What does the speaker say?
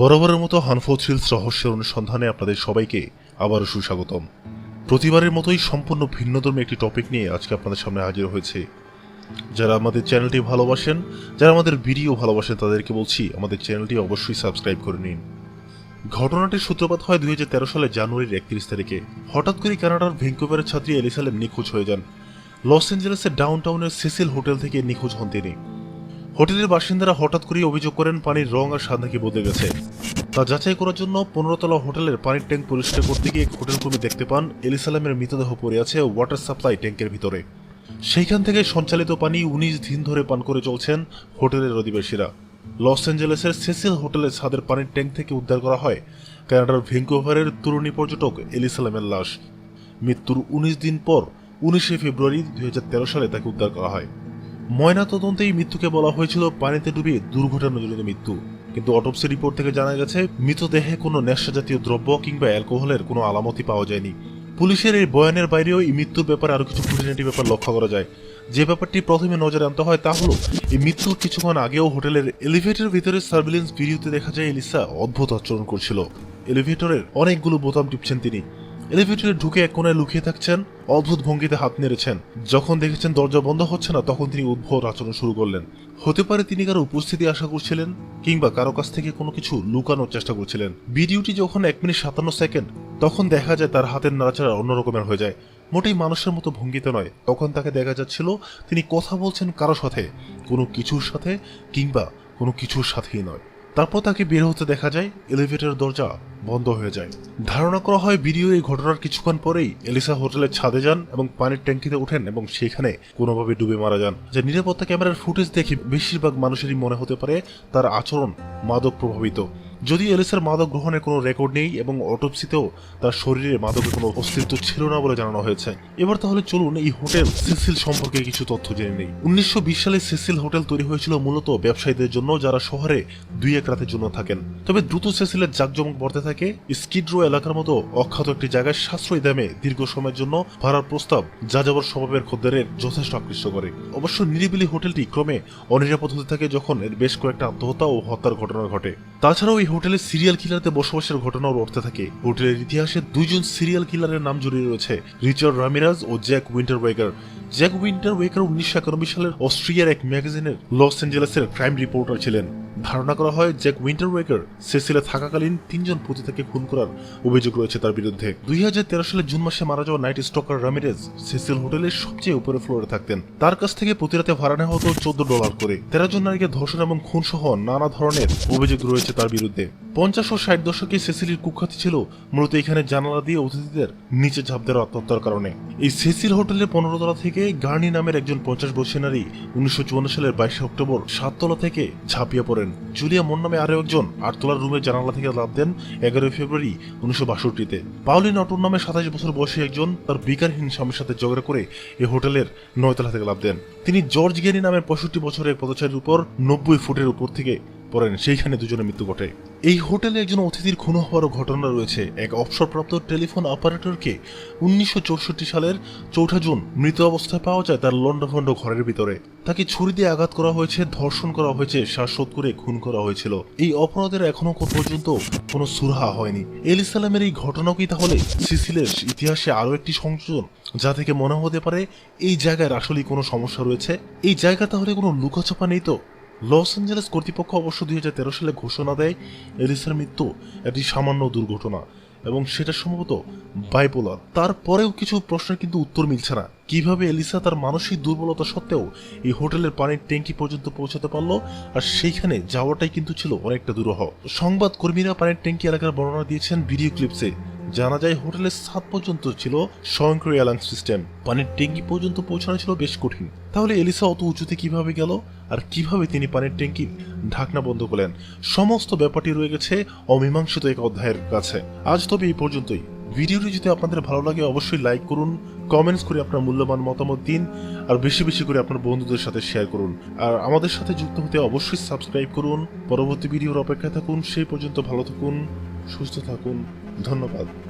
বরাবরের মতো হানফো রহস্যের অনুসন্ধানে আপনাদের সবাইকে আবারও সুস্বাগতম। প্রতিবারের মতোই সম্পূর্ণ ভিন্নধর্মী একটি টপিক নিয়ে আজকে আপনাদের সামনে হাজির হয়েছে। যারা আমাদের চ্যানেলটি ভালোবাসেন, যারা আমাদের ভিডিও ভালোবাসেন, তাদেরকে বলছি আমাদের চ্যানেলটি অবশ্যই সাবস্ক্রাইব করে নিন। ঘটনাটির সূত্রপাত হয় দুই সালের জানুয়ারির একত্রিশ তারিখে। হঠাৎ করে কানাডার ভেঙ্কুভারের ছাত্রী এলিসালেম নিখোঁজ হয়ে যান। লস অ্যাঞ্জেলেসের ডাউনটাউনের সেসিল হোটেল থেকে নিখোঁজ হন তিনি। হোটেলের বাসিন্দারা হঠাৎ করেই অভিযোগ করেন, পানির রং আর স্বাদ নাকি বদলে গেছে। তা যাচাই করার জন্য পনেরোতলা হোটেলের পানির ট্যাঙ্ক পরিষ্কার করতে গিয়ে হোটেল কর্মী দেখতে পান, এলিসালামের মৃতদেহ পড়ে আছে ওয়াটার সাপ্লাই ট্যাঙ্কের ভিতরে। সেইখান থেকে সঞ্চালিত পানি উনিশ দিন ধরে পান করে চলছেন হোটেলের অধিবাসীরা। লস অ্যাঞ্জেলেসের সেসিল হোটেলের ছাদের পানির ট্যাঙ্ক থেকে উদ্ধার করা হয় কানাডার ভেঙ্কুভারের তরুণী পর্যটক এলিসালামের লাশ। মৃত্যুর উনিশ দিন পর, উনিশে ফেব্রুয়ারি দুই হাজার তেরো সালে তাকে উদ্ধার করা হয়। ময়না তদন্তে এই মৃত্যুকে বলা হয়েছিল পানিতে ডুবে দুর্ঘটনাজনিত মৃত্যু। কিন্তু অটোপসি রিপোর্ট থেকে জানা গেছে, মৃতদেহে কোনো নেশা জাতীয় দ্রব্য কিংবা অ্যালকোহলের কোনো আলামতি পাওয়া যায়নি। পুলিশের এই বয়ানের বাইরেও এই মৃত্যুর ব্যাপারে আরও কিছু খুঁটিনাটি ব্যাপার লক্ষ্য করা যায়। যে ব্যাপারটি প্রথমে নজরে আনতে হয় তা হলো, এই মৃত্যুর কিছুক্ষণ আগেও হোটেলের এলিভেটরের ভিতরে সার্ভিলেন্স ভিডিওতে দেখা যায়, এলিসা অদ্ভুত আচরণ করছিল। এলিভেটরের অনেকগুলো বোতাম টিপছেন তিনি। এলিভেটরে ঢুকে এক কোনায় লুকিয়ে থাকছেন, অদ্ভুত ভঙ্গিতে হাত নেড়েছেন। যখন দেখেছেন দরজা বন্ধ হচ্ছে না, তখন তিনি উদ্ভট আচরণ শুরু করলেন। হতে পারে তিনি কারও উপস্থিতি আশা করছিলেন, কিংবা কারও কাছ থেকে কোনো কিছু লুকানোর চেষ্টা করছিলেন। ভিডিওটি যখন এক মিনিট সাতান্ন সেকেন্ড, তখন দেখা যায় তার হাতের নাড়াচাড়া অন্যরকমের হয়ে যায়। মোটেই মানুষের মতো ভঙ্গিতে নয়। তখন তাকে দেখা যাচ্ছিল, তিনি কথা বলছেন কারও সাথে, কোনো কিছুর সাথে, কিংবা কোনো কিছুর সাথেই নয়। তারপর তাকে বের হতে দেখা যায় এলিভেটর দরজা বন্ধ হয়ে যায়। ধারণা করা হয় ভিডিও এই ঘটনার কিছুক্ষণ পরেই এলিসা হোটেলের ছাদে যান এবং পানির ট্যাঙ্কিতে ওঠেন এবং সেখানে কোনোভাবে ডুবে মারা যান। যে নিরাপত্তা ক্যামেরার ফুটেজ দেখে বেশিরভাগ মানুষেরই মনে হতে পারে তার আচরণ মাদক প্রভাবিত। যদি এলিসার মাদক গ্রহণের কোনো রেকর্ড নেই এবং অটোপসিতেও তার শরীরে মাদকের কোনো অস্তিত্ব ছিল না বলে জানানো হয়েছে। এবার তাহলে চলুন এই হোটেল সেসিল সম্পর্কে কিছু তথ্য জেনে নেই। উনিশশো বিশ সালে সিসিল হোটেল তৈরি হয়েছিল মূলত ব্যবসায়ীদের জন্য যারা শহরে দুই এক রাতের জন্য থাকেন। তবে দ্রুত সেসিলের জাকজমক বাড়তে থাকে। স্কিড্রো এলাকার মতো অখ্যাত একটি জায়গায় সাশ্রয়ী দামে দীর্ঘ সময়ের জন্য ভাড়ার প্রস্তাব যা যাবার স্বভাবের খদ্দেরের যথেষ্ট আকৃষ্ট করে। অবশ্য নিরিবিলি হোটেলটি ক্রমে অনিরাপদ হতে থাকে যখন এর বেশ কয়েকটা আত্মহত্যা ও হত্যার ঘটনা ঘটে। তাছাড়াও এই হোটেলে সিরিয়াল কিলারদের বসবাসের ঘটনাও রটতে থাকে। হোটেলের ইতিহাসে দুইজন সিরিয়াল কিলারের নাম জড়িয়ে রয়েছে, রিচার্ড রামিরাজ ও Jack Unterweger Jack Unterweger উনিশশো একানব্বই সালের অস্ট্রিয়ার এক ম্যাগাজিনের লস অ্যাঞ্জেলেসের ক্রাইম রিপোর্টার ছিলেন। ধারণা করা হয় জ্যাক উইন্টার ওয়েকার সেসিলে থাকাকালীন তিনজন পতিতাকে খুন করার অভিযোগ রয়েছে তার বিরুদ্ধে। দুই সালে জুন মাসে মারা যাওয়া নাইট স্টকার রামিরেজ সেসিল হোটেলের সবচেয়ে উপরে ফ্লোরে থাকতেন। তার কাছ থেকে প্রতিরাতে ভাড়া নেওয়া হতো চোদ্দ ডলার করে। তেরো জন নারীকে ধর্ষণ এবং খুন সহ নানা ধরনের অভিযোগ রয়েছে তার বিরুদ্ধে। পঞ্চাশ ও ষাট দশকে সেসিলির কুখ্যাতি ছিল মূলত এখানে জানালা দিয়ে অতিথিদের নিচে ঝাঁপ দেওয়ার আত্মহত্যার কারণে। এই সেসিল হোটেলের পনেরো তলা থেকে গার্নি নামের একজন পঞ্চাশ বছর নারী উনিশশো চুয়ান্ন সালের বাইশে অক্টোবর সাততলা থেকে ঝাঁপিয়ে পড়েন। জুলিয়া মন নামে আরও একজন আটতলার রুমের জানালা থেকে লাভ দেন এগারোই ফেব্রুয়ারি উনিশশো বাষট্টিতে। পাউলিন অটন নামে সাতাশ বছর বয়সী একজন তার বিকারহীন স্বামীর সাথে ঝগড়া করে এই হোটেলের নয়তলা থেকে লাভ দেন। তিনি জর্জ গেরি নামের পঁয়ষট্টি বছরের পদচারীর উপর নব্বই ফুটের উপর থেকে পড়েন, সেইখানে দুজনের মৃত্যু ঘটে। এই হোটেলে একজন অতিথির খুন হওয়ারও ঘটনা রয়েছে। এক অবসরপ্রাপ্ত টেলিফোন অপারেটরকে উনিশশো চৌষট্টি সালের চৌঠা জুন মৃত অবস্থায় পাওয়া যায় তার লন্ডভন্ড ঘরের ভিতরে। তাকে ছুরি দিয়ে আঘাত করা হয়েছে, ধর্ষণ করা হয়েছে শ্বাসরোধ করে খুন করা হয়েছিল। এই অপরাধের এখনও পর্যন্ত কোনো সুরাহা হয়নি। এলিসালামের এই ঘটনা কি তাহলে সিসিলের ইতিহাসে আরও একটি সংযোজন, যা থেকে মনে হতে পারে এই জায়গায় আসলেই কোনো সমস্যা রয়েছে? এই জায়গা তাহলে কোনো লুকাচাপা নেই তো? লস অ্যাঞ্জেলেস কর্তৃপক্ষ অবশ্য দুই সালে ঘোষণা দেয় এলিসার মৃত্যু একটি সামান্য দুর্ঘটনা এবং সেটা সম্ভবত বাইপোলার তারপরেও কিছু প্রশ্নের কিন্তু উত্তর মিলছে না। কীভাবে এলিসা তার মানসিক দুর্বলতা সত্ত্বেও এই হোটেলের পানির ট্যাঙ্কি পর্যন্ত পৌঁছাতে পারল? আর সেইখানে যাওয়াটাই কিন্তু ছিল অনেকটা দুরূহ। সংবাদ কর্মীরা পানির ট্যাঙ্কি এলাকার বর্ণনা দিয়েছেন ভিডিও ক্লিপসে। জানা যায় হোটেলের সাত পর্যন্ত ছিল স্বয়ংক্রিয় অ্যালার্ম সিস্টেম। পানির ট্যাঙ্কি পর্যন্ত পৌঁছানো ছিল বেশ কঠিন। তাহলে এলিসা অত উঁচুতে কীভাবে গেল? আর কীভাবে তিনি পানির ট্যাঙ্কির ঢাকনা বন্ধ করলেন? সমস্ত ব্যাপারটি রয়ে গেছে অমীমাংসিত এক অধ্যায়ের কাছে। আজ তবে এই পর্যন্তই। ভিডিওটি যদি আপনাদের ভালো লাগে, অবশ্যই লাইক করুন কমেন্টস করে আপনার মূল্যবান মতামত দিন, আর বেশি বেশি করে আপনার বন্ধুদের সাথে শেয়ার করুন। আর আমাদের সাথে যুক্ত হতে অবশ্যই সাবস্ক্রাইব করুন। পরবর্তী ভিডিওর অপেক্ষায় থাকুন। সেই পর্যন্ত ভালো থাকুন, সুস্থ থাকুন। ধন্যবাদ।